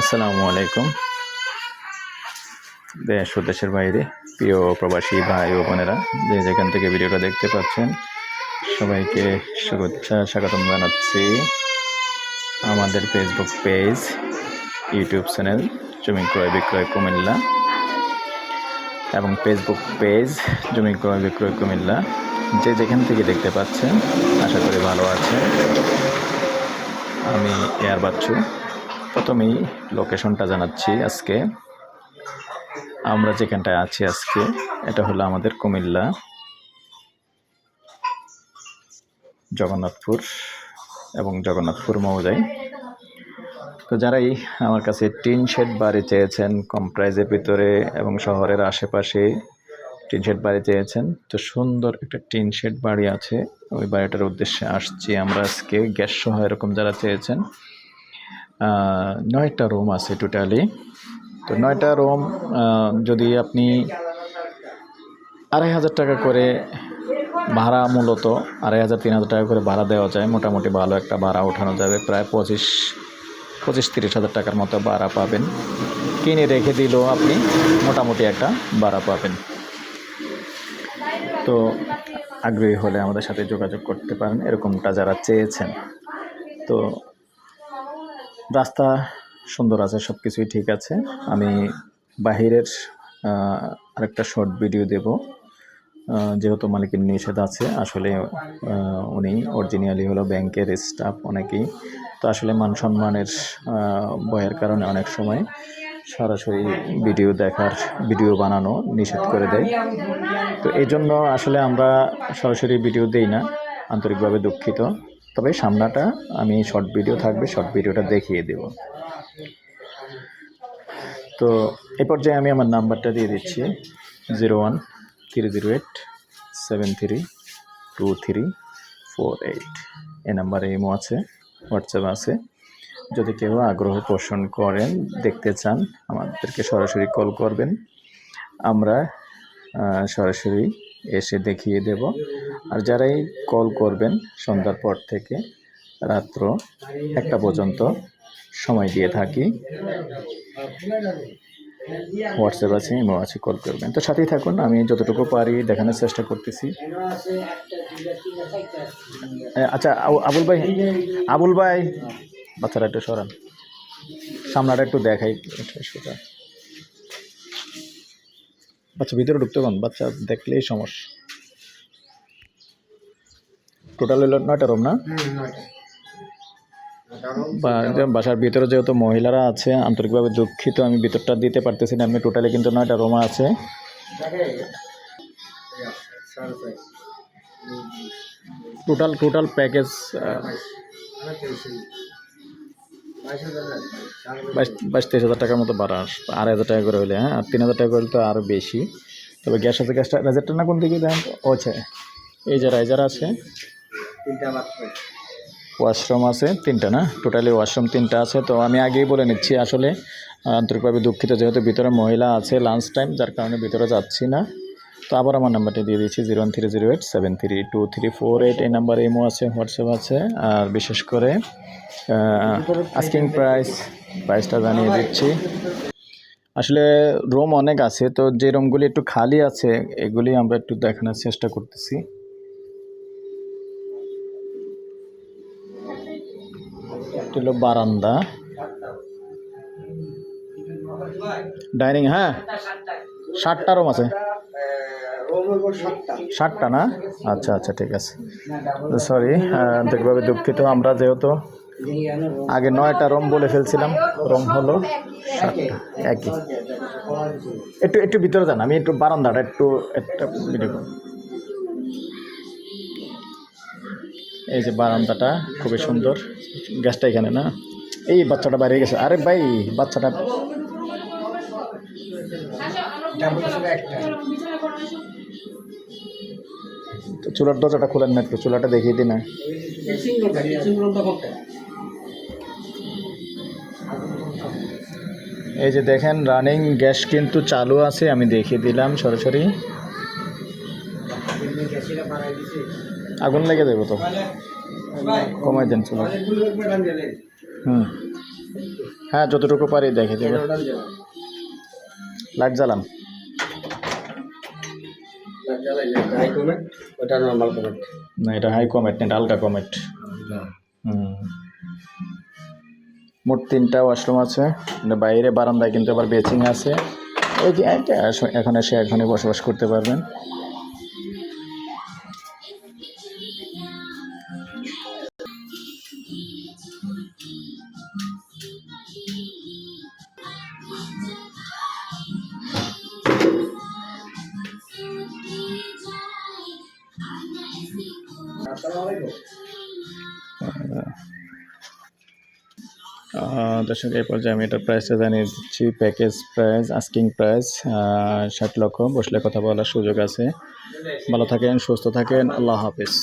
আসসালামু আলাইকুম। দেশ ও দেশের বাইরে, প্রিয় প্রবাসী ভাই ও বোনেরা, যে যেখান থেকে ভিডিওটা দেখতে পাচ্ছেন, সবাইকে শুভেচ্ছা, স্বাগতম জানাচ্ছি আমাদের ফেসবুক পেজ ইউটিউব চ্যানেল জমি ক্রয় বিক্রয় কুমিল্লা এবং ফেসবুক পেজ জমি ক্রয় বিক্রয় কুমিল্লা। যে যেখান থেকে দেখতে পাচ্ছেন, আশা করি ভালো আছে। আমি এয়ার বাচ্চু প্রথমেই লোকেশনটা জানাচ্ছি আজকে। আমরা যেখানটায় আছি আজকে, এটা হলো আমাদের কুমিল্লা, জগন্নাথপুর এবং জগন্নাথপুর মৌজায় তো যারাই আমার কাছে টিন শেড বাড়ি চেয়েছেন, কম প্রাইজের ভিতরে এবং শহরের আশেপাশে টিন শেড বাড়ি চেয়েছেন, তো সুন্দর একটা টিন শেড বাড়ি আছে। ওই বাড়িটার উদ্দেশ্যে আসছি আমরা আজকে। গ্যাস সহ এরকম যারা চেয়েছেন নয়টা রুম আছে টোটালি তো নয়টা রুম যদি আপনি আড়াই হাজার টাকা করে ভাড়া মূলত, আড়াই হাজার, তিন হাজার টাকা করে ভাড়া দেওয়া যায়, মোটামুটি ভালো একটা ভাড়া ওঠানো যাবে। প্রায় পঁচিশ পঁচিশ, তিরিশ হাজার টাকার মতো ভাড়া পাবেন। কিনে রেখে দিলেও আপনি মোটামুটি একটা ভাড়া পাবেন। তো আগ্রহী হলে আমাদের সাথে যোগাযোগ করতে পারেন, এরকমটা যারা চেয়েছেন। তো রাস্তা সুন্দর আছে সব কিছুই ঠিক আছে। আমি বাহিরের আরেকটা শর্ট ভিডিও দেব। যেহেতু মালিকের নিষেধ আছে, আসলে উনি অরিজিনালি হলো ব্যাংকের স্টাফ অনেকেই। তো আসলে মান সম্মানের ভয়ের কারণে অনেক সময় সরাসরি ভিডিও দেখার ভিডিও বানানো নিষেধ করে দেয়। তো এই জন্য আসলে আমরা সরাসরি ভিডিও দেই না, আন্তরিকভাবে দুঃখিত। তবে সামনাটা আমি শর্ট ভিডিও থাকবে শর্ট ভিডিওটা দেখিয়ে দেব। তো এই পর্যায়ে আমি আমার নাম্বারটা দিয়ে দিচ্ছি zero one three zero eight seven three two three four eight এই নাম্বারে ইমো আছে, হোয়াটসঅ্যাপ আছে। যদি কেউ আগ্রহ পোষণ করেন, দেখতে চান, আমাদেরকে সরাসরি কল করবেন। আমরা সরাসরি এসে দেখিয়ে দেব। আর যারাই কল করবেন সন্ধ্যার পর থেকে, রাত্র একটা পর্যন্ত সময় দিয়ে থাকি। হোয়াটসঅ্যাপ আছে ইমো আছে, কল করবেন। তো সাথেই থাকুন, আমি যতটুকু পারি দেখানোর চেষ্টা করতেছি। আচ্ছা আবু- আবুল ভাই আবুল ভাই, বাচ্চারা একটু সরান। সামনাটা একটু দেখাই সোজা। বাচ্চা ভিতরে ঢুকতে পান বাচ্চা দেখলেই সমস্যা। টোটাল হলো নয়টা রুম না? বাসার ভিতরে যেহেতু মহিলারা আছে আন্তরিকভাবে দুঃখিত আমি ভিতরটা দিতে পারতেছি না আমি টোটালি কিন্তু নয়টা রুম আছে। টোটাল টোটাল প্যাকেজ বাইশ তেইশ হাজার টাকার মতো ভাড়া আসবে আড়াই হাজার টাকা করে হলে হ্যাঁ? আর তিন হাজার টাকা করে তো আরও বেশি। তবে গ্যাস আছে, গ্যাসটা, রাজারটা না কোন দিকে দেন ও আচ্ছা এই যে রাইজার আছে। ওয়াশরুম আছে, তিনটা না? টোটালি ওয়াশরুম তিনটা আছে। তো আমি আগেই বলে নিচ্ছি, আসলে আন্তরিকভাবে দুঃখিত, যেহেতু ভিতরে মহিলা আছে লাঞ্চ টাইম যার কারণে ভিতরে যাচ্ছি না। তো আবার আমার নাম্বারটা দিয়ে দিচ্ছি zero one three zero eight seven three two three four eight. এই নাম্বার ইমো আছে, হোয়াটসঅ্যাপ আছে, আর বিশেষ করে আস্কিং প্রাইস প্রাইসটা জানিয়ে দিচ্ছি। আসলে রুম অনেক আছে, তো যে রুমগুলি একটু খালি আছে, এগুলি আমরা একটু দেখানোর চেষ্টা করতেছি। এটা হলো বারান্দা। ডাইনিং হ্যাঁ? ষাটটা রুম আছে। ষাটটা না? আচ্ছা আচ্ছা ঠিক আছে। সরি দেখভাবে দুঃখিত। আমরা যেহেতু আগে নয়টা রুম বলে ফেলছিলাম রুম হলো ষাটটা একই। একটু একটু ভিতরে যান আমি একটু বারান্দাটা একটু একটা ভিডিও। এই যে বারান্দাটা খুবই সুন্দর। গ্যাসটা এখানে না? এই বাচ্চাটা বাইরে গেছে। আরে ভাই বাচ্চাটা তো চুলার দরজাটা খুলেন না একটু, চুলাটা দেখিয়ে দিন এই যে দেখেন রানিং গ্যাস কিন্তু চালু আছে, আমি দেখিয়ে দিলাম সরাসরি। আগুন লেগে দেবো তো? কমাই দেন চুলা। হুম। হ্যাঁ যতটুকু পারি দেখে দেবো। লাইট জ্বালান। এটা হাই কমেট না হালকা কমেট মোট তিনটা ওয়াশরুম আছে। বাইরে বারান্দায় কিন্তু আবার বেচিং আছে। ওই এখন এসে এখনই বসবাস করতে পারবেন। দর্শক, এই পর্যায়ে আমি এটার প্রাইসটা জানিয়ে দিচ্ছি। প্যাকেজ প্রাইস আস্কিং প্রাইস ষাট লক্ষ। বসলে কথা বলার সুযোগ আছে। ভালো থাকেন, সুস্থ থাকেন। আল্লাহ হাফিজ।